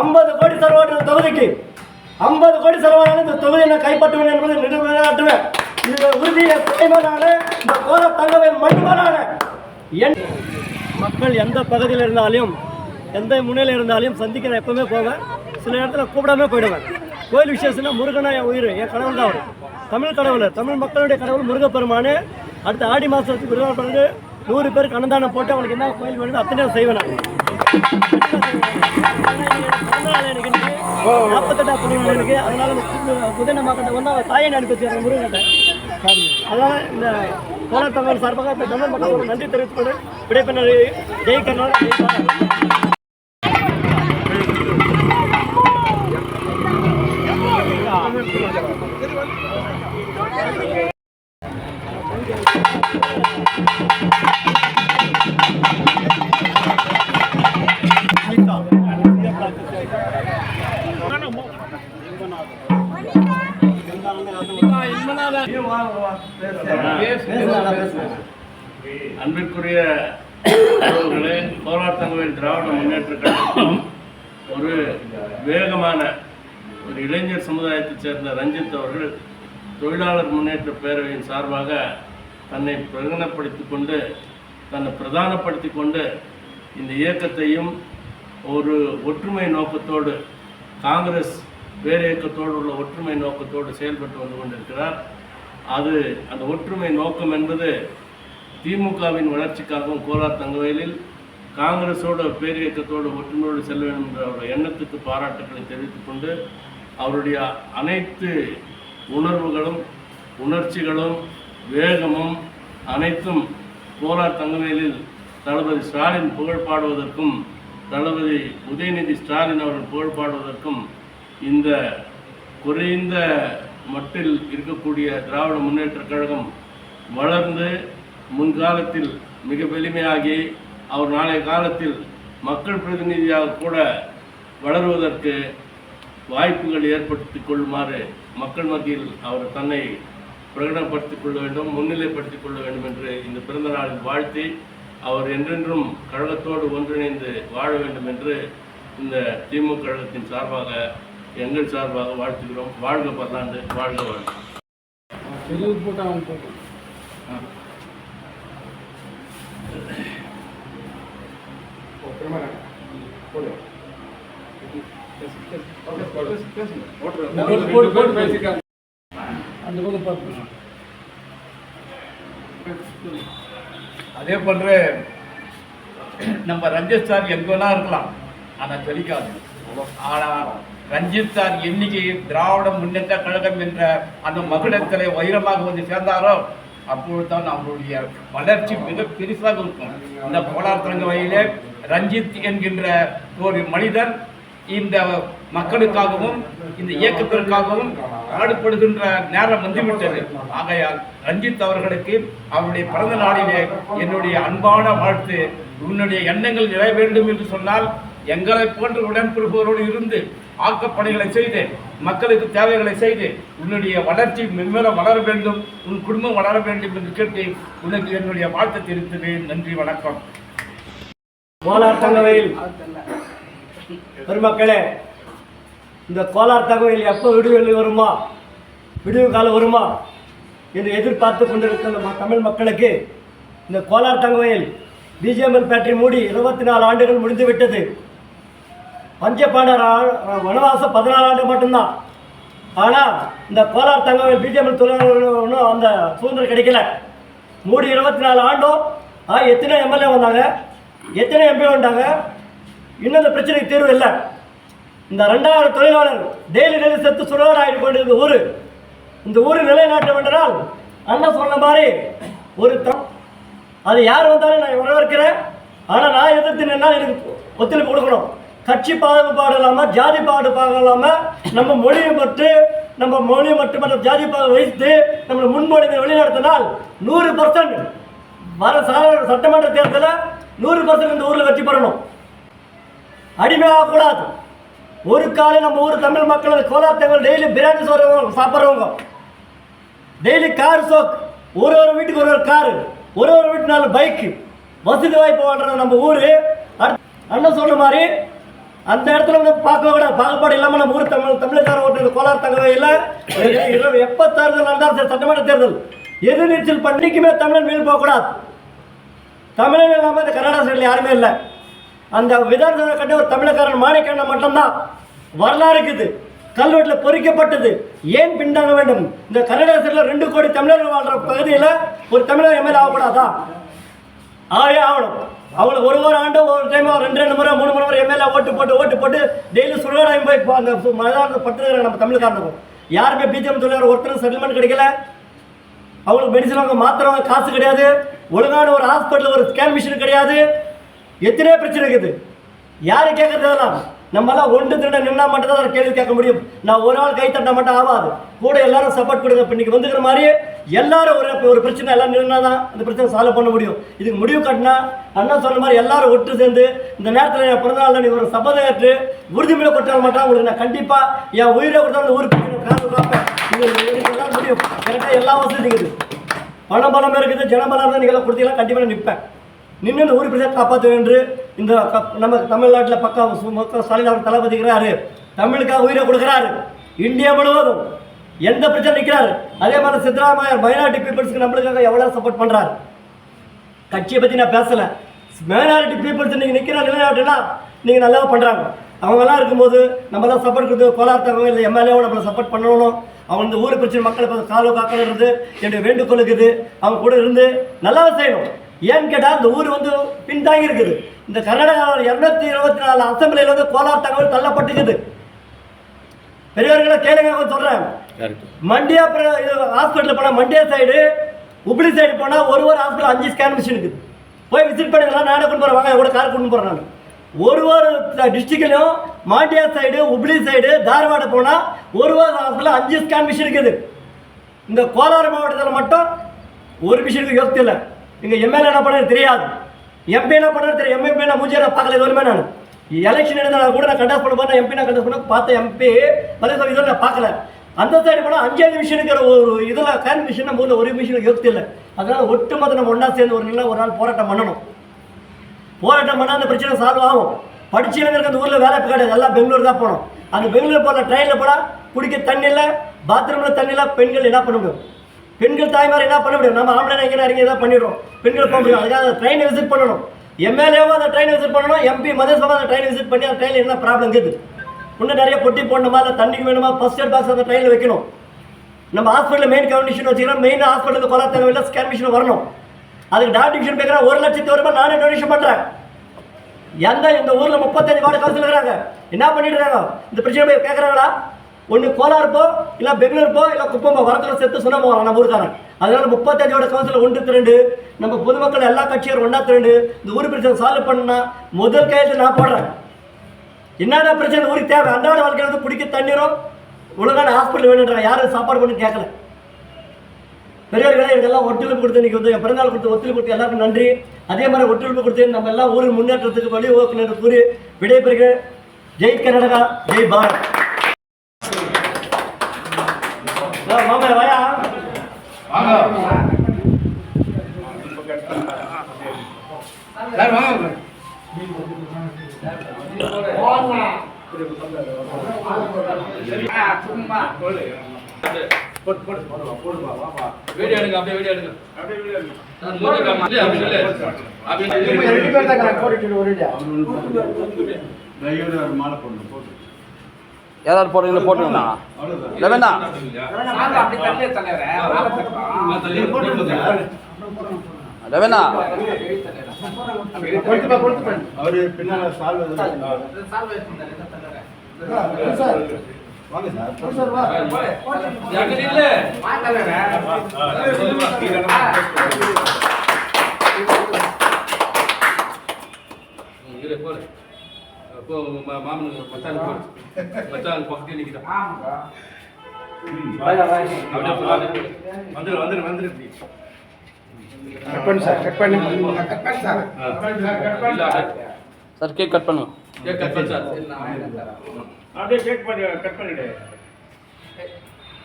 ஐம்பது கோடி செலவான தொகுதிக்கு. ஐம்பது கோடி செலவான இந்த தொகுதியை நான் கைப்பற்றுவேன் என்பதை நிறுவனாட்டுவேன் இது உறுதியை தலைவனான இந்த கோர தங்கவை மண்மனான என் மக்கள் எந்த பகுதியில் இருந்தாலும் எந்த முனையில் இருந்தாலும் சந்திக்க நான் எப்பவுமே போவேன். சில இடத்துல கூப்பிடாம போயிடுவேன். கோயில் விசேஷம்னா முருகனா என் உயிர் என் கடவுள் தான் அவர். தமிழ் கடவுள் தமிழ் மக்களுடைய கடவுள் முருகப்பெருமானு. அடுத்த ஆடி மாதத்துக்கு விருதுகள் பிறகு நூறு பேருக்கு அன்னதானம் போட்டு அவங்களுக்கு என்ன கோயில் வேணுமோ அத்தனை செய்வேன் நான். நாற்பத்தெட்டா புண்ணியம் இருக்கு அதனால புதன மக்கள்கிட்ட வந்து அவன் தாயை அனுப்பிச்சு வச்சிருக்காங்க முருகன்கிட்ட அதனால இந்த கோலார் சார்பாக தமிழ் நன்றி தெரிவித்துக்கொண்டு விடைபெற்ற ஜெய் கர்நாடகா அன்பிற்குரிய கோலார் திராவிட முன்னேற்ற கழகம் ஒரு வேகமான ஒரு இளைஞர் சமுதாயத்தைச் சேர்ந்த ரஞ்சித் அவர்கள் தொழிலாளர் முன்னேற்ற பேரவையின் சார்பாக தன்னை பிரகடனப்படுத்திக் கொண்டு தன்னை பிரதானப்படுத்தி கொண்டு இந்த இயக்கத்தையும் ஒரு ஒற்றுமை நோக்கத்தோடு காங்கிரஸ் வேறு இயக்கத்தோடு உள்ள ஒற்றுமை நோக்கத்தோடு செயல்பட்டு வந்து கொண்டிருக்கிறார். அது அந்த ஒற்றுமை நோக்கம் என்பது திமுகவின் வளர்ச்சிக்காகவும் கோலார் தங்கவயலில் காங்கிரஸோட பேரியக்கத்தோடு ஒற்றுமையோடு செல்ல வேண்டும் என்ற அவருடைய எண்ணத்துக்கு பாராட்டுக்களை தெரிவித்துக் கொண்டு அவருடைய அனைத்து உணர்வுகளும் உணர்ச்சிகளும் வேகமும் அனைத்தும் கோலார் தங்கவேலில் தளபதி ஸ்டாலின் புகழ் பாடுவதற்கும் தளபதி உதயநிதி ஸ்டாலின் அவர்கள் புகழ் பாடுவதற்கும் இந்த குறைந்த மட்டில் இருக்கக்கூடிய திராவிட முன்னேற்றக் கழகம் வளர்ந்து முன்காலத்தில் மிக வலிமையாகி அவர் நாளைய காலத்தில் மக்கள் பிரதிநிதியாக கூட வளருவதற்கு வாய்ப்புகள் ஏற்படுத்திக் கொள்ளுமாறு மக்கள் மத்தியில் அவர் தன்னை பிரகடனப்படுத்திக் கொள்ள வேண்டும் முன்னிலைப்படுத்திக் கொள்ள வேண்டும் என்று இந்த பிறந்த நாளில் வாழ்த்தி அவர் என்றென்றும் கழகத்தோடு ஒன்றிணைந்து வாழ வேண்டும் என்று இந்த திமுக கழகத்தின் சார்பாக எங்கள் சார்பாக வாழ்த்துகிறோம். வாழ்க பல்லாண்டு வாழ்க வாழ்க அதே போன்ற நம்ம ரஞ்சித் சார் எங்கேனா இருக்கலாம். ஆனால் ஜொலிக்காது ஆனால் ரஞ்சித் சார் என்னைக்கு திராவிட முன்னேற்ற கழகம் என்ற அந்த மகுடத்திலே வைரமாக வந்து சேர்ந்தாரோ அப்பொழுது தான் அவருடைய வளர்ச்சி மிக பெருசாக இருக்கும். இந்த கோலார் தரங்க வகையிலே ரஞ்சித் என்கின்ற ஒரு மனிதன் இந்த மக்களுக்காகவும் இந்த இயக்கத்திற்காகவும் பாடுபடுகின்ற நேரம் வந்துவிட்டது. ஆகையால் ரஞ்சித் அவர்களுக்கு அவருடைய பிறந்த நாளிலே என்னுடைய அன்பான வாழ்த்து உன்னுடைய எண்ணங்கள் நிறைய வேண்டும் என்று சொன்னால் எங்களை போன்ற உடன்பிறப்பவரோடு இருந்து ஆக்கப்பணிகளை செய்து மக்களுக்கு தேவைகளை செய்து உன்னுடைய வளர்ச்சி மென்மேலும் வளர வேண்டும் உன் குடும்பம் வளர வேண்டும் என்று கேட்டு உனக்கு என்னுடைய வாழ்த்து தெரிவித்தேன் நன்றி வணக்கம். கோலார் பெருமக்களே இந்த கோலார் தகவல் எப்போ விடுதலை வருமா? விடுவு காலம் வருமா? என்று எதிர்பார்த்து கொண்டிருக்கிற தமிழ் மக்களுக்கு இந்த கோலார் தங்கவயல் பிஜிஎம்எல் பேட்டரி மூடி இருபத்தி நாலு ஆண்டுகள் முடிந்து விட்டது. பஞ்சபாண்டர் வனவாசம் பதினாலு ஆண்டு மட்டும்தான். ஆனால் இந்த கோலார் தங்கவயல் பிஜிஎம்எல் தொழிலாளர்கள் ஒன்றும் அந்த சுதந்திரம் கிடைக்கல. மூடி இருபத்தி நாலு ஆண்டும் எத்தனை எம்எல்ஏ வந்தாங்க எத்தனை எம்பி வந்தாங்க இன்னும் இந்த பிரச்சனைக்கு தீர்வு இல்லை. இந்த ரெண்டாயிரம் தொழிலாளர் டெய்லி டெய்லி செத்து சுடோடு ஆகிட்டு ஊர். இந்த ஊர் நிலைநாட்ட வேண்டால் அண்ணன் சொன்ன மாதிரி ஒரு தம் அது யார் வந்தாலும் நான் வரவேற்கிறேன். ஆனால் நான் எதிர்த்து நின்னா எனக்கு ஒத்துழைப்பு கொடுக்கணும். கட்சி பாகுபாடு இல்லாமல் ஜாதி பாகுபாடு இல்லாமல் நம்ம மொழியை பற்றி நம்ம மொழி மட்டுமல்ல ஜாதி பாகு வைத்து நம்மளை முன்மொழிந்து வழிநடத்தினால் நூறு பர்சன்ட் வர சட்டமன்ற தேர்தலில் நூறு பர்சன்ட் இந்த ஊரில் வெற்றி பெறணும். அடிமையாக கூடாது ஒரு காலை நம்ம ஊர் தமிழ் மக்கள் கோலார் டெய்லி பிரியாணி சோறு சாப்பிட்றவங்க. டெய்லி கார் சோக் ஒரு ஒரு வீட்டுக்கு ஒரு ஒரு காரு ஒரு ஒரு வீட்டு நாலு பைக்கு. வசதி வாய்ப்பு வாழ்ற நம்ம ஊர். அண்ணன் சொன்ன மாதிரி அந்த இடத்துல வந்து பார்க்க கூட பாகுபாடு இல்லாமல் நம்ம ஊர் தமிழ் தமிழக்கார ஓட்டு கோலார் இல்லை. எப்போ தேர்தல் நடந்தாலும் சரி சட்டமன்ற தேர்தல். எதிர்நீச்சல் பண்ணிக்குமே தமிழன் மீன் போகக்கூடாது. தமிழன் இல்லாமல் இந்த கர்நாடகா சைடில் யாருமே இல்லை. அந்த விதானசபை கட்ட ஒரு தமிழக்காரன் மாணிக்கண்ணன் மட்டும்தான். வரலாறு இருக்குது. கல்வெட்டில் பொறிக்கப்பட்டது. ஏன் பின்தாங்க வேண்டும்? இந்த கர்நாடக ரெண்டு கோடி தமிழர்கள் வாழ்ற பகுதியில் ஒரு தமிழர் எம்எல்ஏ ஆகக்கூடாதா? ஆகவே ஆகணும். அவங்களுக்கு ஒரு ஒரு ஆண்டு ஒரு டைம் ரெண்டு ரெண்டு முறை மூணு மூணு முறை எம்எல்ஏ ஓட்டு போட்டு ஓட்டு போட்டு டெய்லி சுடுகாடாயும் போய் இப்போ அந்த மதானத்தை பட்டுருக்கிற நம்ம தமிழ்காரனுக்கும் யாருமே பிஜேபி தொழிலாளர் ஒருத்தரும் செட்டில்மெண்ட் கிடைக்கல. அவங்களுக்கு மெடிசன் வாங்க மாத்திரவங்க காசு கிடையாது. ஒழுங்கான ஒரு ஹாஸ்பிட்டல் ஒரு ஸ்கேன் மிஷின் கிடையாது. எத்தனையோ பிரச்சனை இருக்குது. யார் கேட்கறதெல்லாம் நம்மளாம் ஒன்று திருட நின்னா மட்டும் தான் அதை கேள்வி கேட்க முடியும். நான் ஒரு ஆள் கை தட்ட மட்டும் ஆகாது. கூட எல்லாரும் சப்போர்ட் கொடுங்க. இப்போ இன்னைக்கு வந்துக்கிற மாதிரி எல்லாரும் ஒரு ஒரு பிரச்சனை எல்லாம் நின்னா தான் அந்த பிரச்சனை சால்வ் பண்ண முடியும். இதுக்கு முடிவு கட்டினா அண்ணா சொன்ன மாதிரி எல்லாரும் ஒட்டு சேர்ந்து இந்த நேரத்தில் என் பிறந்தநாள் நீ ஒரு சபதம் ஏற்று உறுதிமொழி கொட்டால மாட்டா உங்களுக்கு நான் கண்டிப்பாக என் உயிரை கொடுத்தா அந்த ஊருக்கு பார்ப்பேன் எல்லாம் முடியும். கரெக்டாக எல்லா வசதியும் இருக்குது. பணம் பணம் இருக்குது. ஜனபலம் இருந்தால் நீங்கள் கொடுத்தீங்கன்னா கண்டிப்பாக நிற்பேன் நின்று ஒரு ஊர் பிரச்சனை காப்பாற்ற என்று இந்த நம்ம தமிழ்நாட்டில் பக்கா சு- ஸ்டாலின் அவர் தளபதிக்கிறாரு தமிழுக்காக உயிரை கொடுக்குறாரு. இந்தியா முழுவதும் எந்த பிரச்சனை நிற்கிறார். அதே மாதிரி சித்தராமையா மைனாரிட்டி பீப்புள்ஸ்க்கு நம்மளுக்காக எவ்வளோ சப்போர்ட் பண்ணுறாரு கட்சியை பற்றி நான் பேசலை. மைனாரிட்டி பீப்புள்ஸ் நீங்கள் நிற்கிற நிலைநாட்டுனா நீங்கள் நல்லா பண்ணுறாங்க அவங்கெல்லாம் இருக்கும்போது நம்மளாம் சப்போர்ட் கொடுத்து கோலார்த்தவங்க இல்லை எம்எல்ஏவும் நம்மளை சப்போர்ட் பண்ணணும். அவங்க இந்த ஊர் பிரச்சனை மக்களை பார்த்து காலோ காக்கணும் இருந்து என்னுடைய வேண்டுகோள் இருக்குது அவங்க கூட இருந்து நல்லா செய்யணும். ஏன்னு கேட்டால் இந்த ஊர் வந்து பின்தாங்கி இருக்குது. இந்த கர்நாடகாவில் இரநூத்தி இருபத்தி நாலு அசம்பிளியில் வந்து கோலார் தகவல் தள்ளப்பட்டுக்குது பெரியவர்களை கேளுங்க சொல்கிறேன் மண்டியா அப்புறம் இது ஹாஸ்பிட்டல் போனால் மண்டியா சைடு உப்ளி சைடு போனால் ஒரு ஒரு ஹாஸ்பிட்டல் அஞ்சு ஸ்கேன் மிஷின் இருக்குது. போய் விசிட் பண்ணுங்களா நானே கொண்டு போகிறேன் வாங்க கூட கார் கொண்டு போகிறேன் நான். ஒரு ஒரு டிஸ்ட்ரிக்ட்லையும் மாண்டியா சைடு உப்ளி சைடு தார்வாடு போனால் ஒரு ஒரு ஹாஸ்பிட்டல் அஞ்சு ஸ்கேன் மிஷின் இருக்குது. இந்த கோலார் மாவட்டத்தில் மட்டும் ஒரு மிஷினுக்கு யோசித்து இல்லை இங்கே எம்எல்ஏ என்ன பண்ணுறது தெரியாது. எம்பி என்ன பண்ணுறது தெரியும் எம்எம்பி நான் மூஞ்சியை நான் பார்க்கல இது நான். எலெக்ஷன் எடுத்தால் கூட நான் கண்டஸ்ட் பண்ண போகிறேன் எம்பி நான் கண்டஸ்ட் பண்ண பார்த்த எம்பி பல இதில் நான் பார்க்கல. அந்த சைடு போனால் அஞ்சாவது மிஷினுக்கு ஒரு இதில் கேன் மிஷின் நம்ம ஊரில் ஒரு மிஷினுக்கு யோகத்து இல்லை. அதனால் ஒட்டுமொத்த நம்ம ஒன்றா சேர்ந்து ஒரு நிலை ஒரு நாள் போராட்டம் பண்ணணும். போராட்டம் பண்ணால் அந்த பிரச்சனை சால்வ் ஆகும். படிச்சு இளைஞருக்கு அந்த ஊரில் வேலை கிடையாது. எல்லாம் பெங்களூர் தான் போகணும். அந்த பெங்களூர் போகிற ட்ரெயினில் போனால் குடிக்க தண்ணி இல்லை பாத்ரூமில் தண்ணி இல்லை பெண்கள் என்ன பண்ண முடியும் பெண்கள் தாய்மார் என்ன பண்ண முடியும்? நம்ம ஆம்பளை நினைக்கிற இறங்கி தான் பண்ணிடுறோம். பெண்கள் போக முடியும். அதுக்காக அந்த ட்ரெயினை விசிட் பண்ணணும். எம்எல்ஏவும் அந்த ட்ரெயினை விசிட் பண்ணணும். எம்பி மதேசமாக அந்த ட்ரெயினை விசிட் பண்ணி அந்த ட்ரெயினில் என்ன ப்ராப்ளம் இருக்குது? இன்னும் நிறைய பொட்டி போடணுமா? இல்லை தண்ணிக்கு வேணுமா? ஃபர்ஸ்ட் எய்ட் பாக்ஸ் அந்த ட்ரெயினில் வைக்கணும். நம்ம ஹாஸ்பிட்டலில் மெயின் கவுண்டிஷன் வச்சுக்கிறோம் மெயின் ஹாஸ்பிட்டலுக்கு கொலா தேவையில்லை ஸ்கேன் மிஷின் வரணும். அதுக்கு டாக்டர் கேட்குறேன் ஒரு லட்சத்து ரூபாய் நானே டொனேஷன் பண்ணுறேன் எந்த இந்த ஊரில் முப்பத்தஞ்சு வார்டு கவுன்சில் இருக்கிறாங்க. என்ன பண்ணிட்டு இருக்காங்க? இந்த பிரச்சனை போய் கேட்குறாங்களா ஒன்று கோலார் இல்லை பெங்களூர் போ இல்லை குப்பம்போ வரத்தில் சேர்த்து செத்து சொன்ன போகிறோம் நம்ம ஊருக்காரன். அதனால முப்பத்தஞ்சோட கவுன்சில் ஒன்று திரண்டு நம்ம பொதுமக்கள் எல்லா கட்சியும் ஒன்றா திரண்டு இந்த ஊர் பிரச்சனை சால்வ் பண்ணா முதல் கையெழுத்து நான் போடுறேன். என்னென்ன பிரச்சனை? ஊருக்கு தேவை. அன்றாட வாழ்க்கையில் வந்து தண்ணீரும் ஒழுங்கான ஹாஸ்பிட்டல் வேணுன்றாங்க யாரும் சாப்பாடு பண்ணி கேட்கல. பெரியவர்களே இதெல்லாம் ஒத்துழைப்பு கொடுத்து இன்றைக்கி வந்து என் பிறந்தாள் கொடுத்து ஒத்துழைப்பு கொடுத்து எல்லாருக்கும் நன்றி. அதே மாதிரி ஒத்துழைப்பு கொடுத்து நம்ம எல்லாம் ஊரின் முன்னேற்றத்துக்கு வழி வகுக்கணும் கூறி விடைபெறுகிறேன். ஜெய் கர்நாடகா ஜெய் பாரத். மாமா வாயா வாங்க சும்மா வீடியோ எடுங்க அப்படியே வீடியோ எடுங்க சார், மூஞ்சி காமி. அப்படியே அப்படி சொல்லு. அப்படியே ரெண்டு பேர் தான் போட்டுட்டு ஒரு யாராவது போடுறீங்களா போட்டுருங்கண்ணா லெவனா ஏதாவது போடுறீங்களா தள்ளியே தள்ளுறே. மேல லெவனா போடு. போ, மா- மாமனுக்கு மச்சானுக்கு போடு. மச்சான் பக்கத்துல நிக்குதா. வாயா அப்படியே போடு, அப்படியே போடு. வந்துரு வந்துரு வந்துரு இல்ல, அப்படியே. சார் கேக் கட் பண்ணுங்க கேக் கட் பண்ணு சார். அப்படியே கேக் பண்ணி கட் பண்ணிடு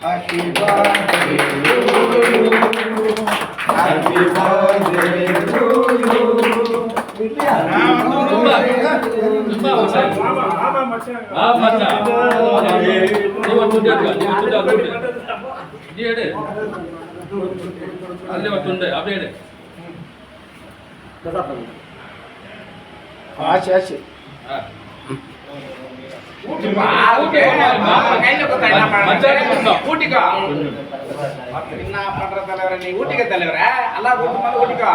Happy birthday to you. Happy birthday to you. அதுல ஒட்டுண்டு அப்படியே ஆச்சு ஆச்சு ஊட்டிக்கோ என்ன பண்ற தலைவர நீ ஊட்டிக்க தலைவர எல்லாரும் ஊட்டிக்கோ.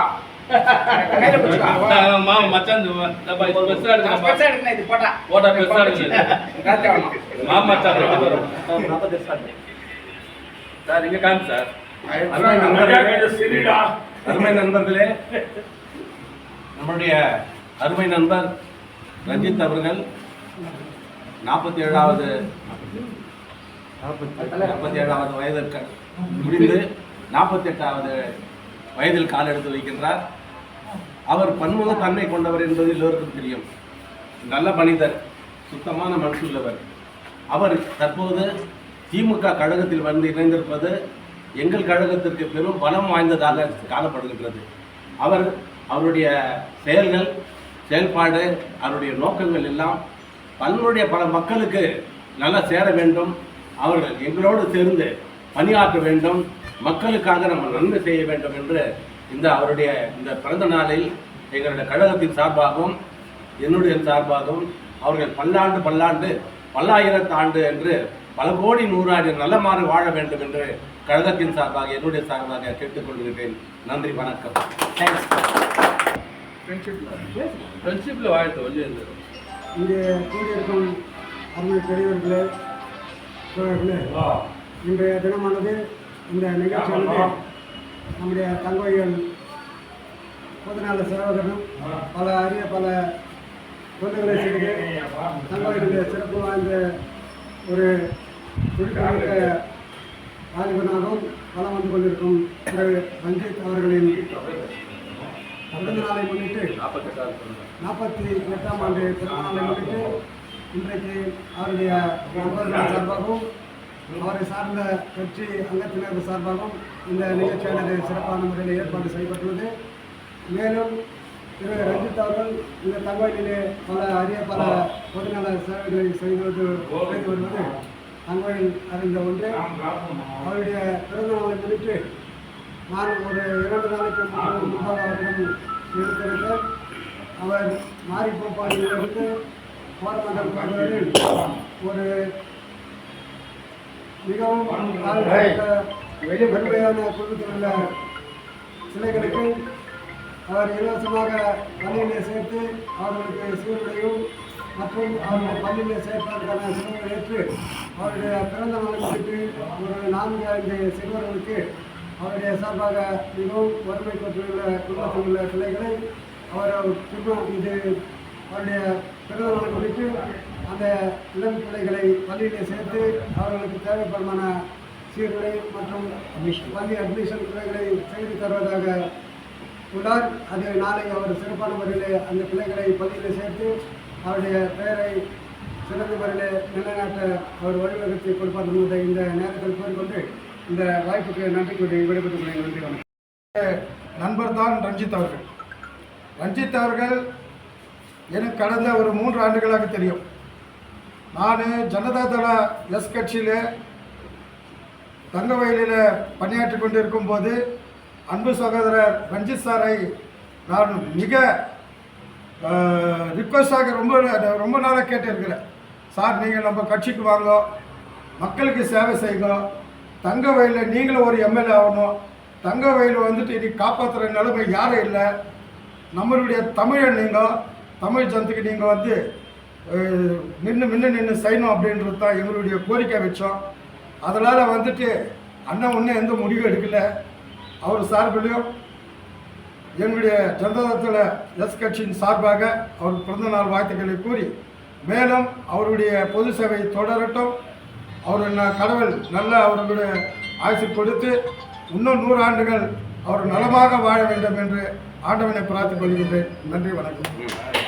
சார் இங்க காமி சார் அருமை நண்பர்களே நம்முடைய அருமை நண்பர் ரஞ்சித் அவர்கள் நாற்பத்தி ஏழாவது நாற்பத்தி ஏழாவது வயதிற்கு முடிந்து நாற்பத்தி எட்டாவது வயதில் கால் எடுத்து வைக்கின்றார். அவர் பன்முக தன்மை கொண்டவர் என்பது எல்லோருக்கும் தெரியும். நல்ல மனிதர் சுத்தமான மனசுள்ளவர் அவர் தற்போது திமுக கழகத்தில் வந்து இணைந்திருப்பது எங்கள் கழகத்திற்கு பெரும் பலம் வாய்ந்ததாக காணப்படுகின்றது. அவர் அவருடைய செயல்கள் செயல்பாடு அவருடைய நோக்கங்கள் எல்லாம் பலருடைய பல மக்களுக்கு நல்லா சேர வேண்டும். அவர்கள் எங்களோடு சேர்ந்து பணியாற்ற வேண்டும். மக்களுக்காக நம்ம நன்மை செய்ய வேண்டும் என்று இந்த அவருடைய இந்த பிறந்த நாளில் எங்களுடைய கழகத்தின் சார்பாகவும் என்னுடைய சார்பாகவும் அவர்கள் பல்லாண்டு பல்லாண்டு பல்லாயிரத்தாண்டு என்று பல கோடி நூறாண்டு நல்லமாறு வாழ வேண்டும் என்று கழகத்தின் சார்பாக என்னுடைய சார்பாக கேட்டுக்கொள்கிறேன் நன்றி வணக்கம். ஃப்ரெண்ட்ஷிப்பில் வாழ்த்து வந்து இங்கே இருக்கும் அருமை பெரியவர்களே இன்றைய தினமானது இந்த நிகழ்ச்சியானது நம்முடைய தங்கோயில் பொதுநாள சேவகரும் பல அரிய பல தொண்டுகளை செய்து தங்கோயிலுடைய சிறப்பு வாய்ந்த ஒரு குறிப்பிட்ட வாலிபனாகவும் வளம் வந்து கொண்டிருக்கும் திரு ரஞ்சித் அவர்களின் பிறந்த நாளை முன்னிட்டு நாற்பத்தி எட்டாம் ஆண்டு பிறந்தநாளை முன்னிட்டு இன்றைக்கு அவருடைய நண்பர்கள் சார்பாகவும் அவரை சார்ந்த கட்சி அங்கத்தினர் சார்பாகவும் இந்த நிகழ்ச்சியானது சிறப்பான முறையில் ஏற்பாடு செய்யப்பட்டுள்ளது. மேலும் திரு ரஞ்சித் அவர்கள் இந்த தகவலிலே பல அரிய பல பொதுநல சேவைகளை செய்வது செய்து வருவது தகவலில் அறிந்த ஒன்று. அவருடைய பிறந்த நாளை முன்னிட்டு நான் ஒரு இரண்டு நாளைக்கு முன்பு முன்பாக அவரிடம் எடுத்திருந்தேன் அவர் மாரிப்போப்பாடியிலிருந்து பகுதியில் ஒரு மிகவும் தாழ்த்தப்பட்ட வெறுமையான குடும்பத்தில் உள்ள சிலைகளுக்கு அவர் இலவசமாக பள்ளியிலே சேர்த்து அவர்களுக்கு சீருடையும் மற்றும் அவருடைய பள்ளியிலே சேர்ப்பதற்கான செலவை ஏற்று அவருடைய பிறந்த நாளை முன்னிட்டு ஒரு நான்கு ஐந்து சிறுவர்களுக்கு அவருடைய சார்பாக மிகவும் வறுமை கொண்டுள்ள குடும்பத்தில் உள்ள பிள்ளைகளை அவர் திரும்ப இது அவருடைய பிறந்த நாளை முன்னிட்டு அந்த இளம் பிள்ளைகளை பள்ளியிலே சேர்த்து அவர்களுக்கு தேவைப்படுமான சீருடை மற்றும் பள்ளி அட்மிஷன் பிள்ளைகளை செய்து தருவதாக உள்ளார். அது நாளை அவர் சிறப்பான முறையில் அந்த பிள்ளைகளை பள்ளியில் சேர்த்து அவருடைய பெயரை சிறந்த முறையில் நிலைநாட்ட அவர் வழிவகுத்து கொடுப்பார் என்பதை இந்த நேரத்தில் கூறிக்கொண்டு இந்த வாய்ப்புக்கு நன்றி கூறி விடைபெற்றுக் கொள்கிறேன். நண்பர் தான் ரஞ்சித் அவர்கள். ரஞ்சித் அவர்கள் எனக்கு கடந்த ஒரு மூன்று ஆண்டுகளாக தெரியும். நான் ஜனதா தள எஸ் கட்சியில் தங்கவயலில் பணியாற்றி கொண்டிருக்கும் போது அன்பு சகோதரர் ரஞ்சித் சாரை நான் மிக ரிக்வஸ்டாக ரொம்ப ரொம்ப நாளாக கேட்டிருக்கிறேன். சார் நீங்கள் நம்ம கட்சிக்கு வாங்க. மக்களுக்கு சேவை செய்யுங்க. தங்க வயலில் நீங்களும் ஒரு எம்எல்ஏ ஆகணும். தங்க வயலில் வந்துட்டு இன்னைக்கு காப்பாற்றுற நிலைமை யாரும் இல்லை. நம்மளுடைய தமிழன் நீங்கள் தமிழ் ஜனத்துக்கு நீங்கள் வந்து நின்று மின்னு நின்று செய்யணும் அப்படின்றது தான் எங்களுடைய கோரிக்கை வச்சோம். அதனால் வந்துட்டு அண்ணன் ஒன்றும் எந்த முடிவும் எடுக்கலை. அவர் சார்பிலையும் என்னுடைய ஜனதாதள எஸ் கட்சியின் சார்பாக அவர் பிறந்த நாள் வாழ்த்துக்களை கூறி மேலும் அவருடைய பொது சேவை தொடரட்டும். அவர் கடவுள் நல்ல அவர்களுடைய ஆயுசு கொடுத்து இன்னும் நூறு ஆண்டுகள் அவர் நலமாக வாழ வேண்டும் என்று ஆண்டவனை பிரார்த்திக் கொள்கின்றேன் நன்றி வணக்கம்.